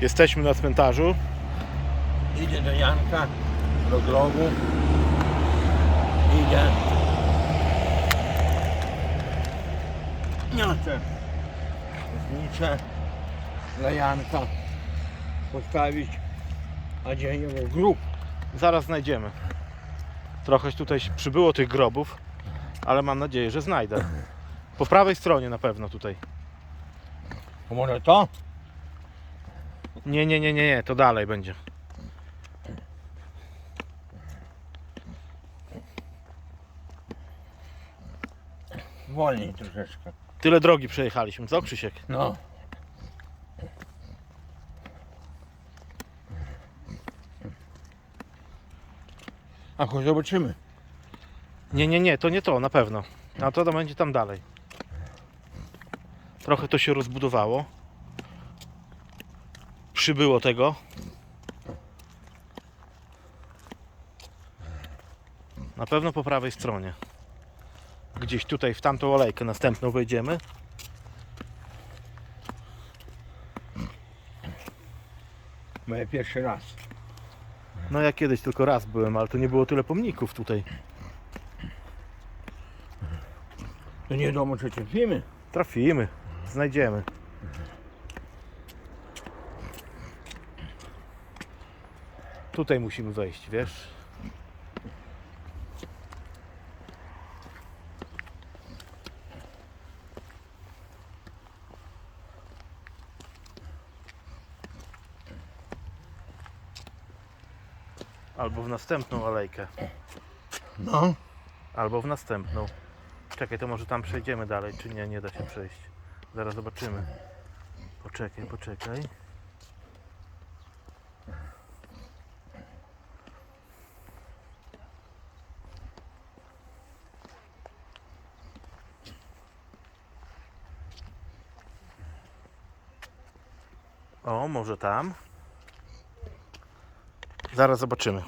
Jesteśmy na cmentarzu. Idzie do Janka, do grobu. Idzie. Niosę znicze dla Janka postawić, a gdzie jego grób. Zaraz znajdziemy. Trochę tutaj przybyło tych grobów, ale mam nadzieję, że znajdę. Po prawej stronie na pewno tutaj. To może to? Nie, nie, nie, nie, nie, to dalej będzie. Wolniej troszeczkę. Tyle drogi przejechaliśmy, co Krzysiek? No. A chodź zobaczymy. Nie, nie, nie, to nie to, na pewno. A to będzie tam dalej. Trochę to się rozbudowało. Przybyło tego. Na pewno po prawej stronie. Gdzieś tutaj w tamtą olejkę następną wejdziemy. Moje pierwszy raz. No ja kiedyś tylko raz byłem, ale to nie było tyle pomników tutaj. To nie wiadomo czy trafimy. Trafimy, znajdziemy. Tutaj musimy wejść, wiesz? Albo w następną alejkę, No. albo w następną. Czekaj, to może tam przejdziemy dalej, czy nie, nie da się przejść. Zaraz zobaczymy. Poczekaj, poczekaj. O, może tam. Zaraz zobaczymy.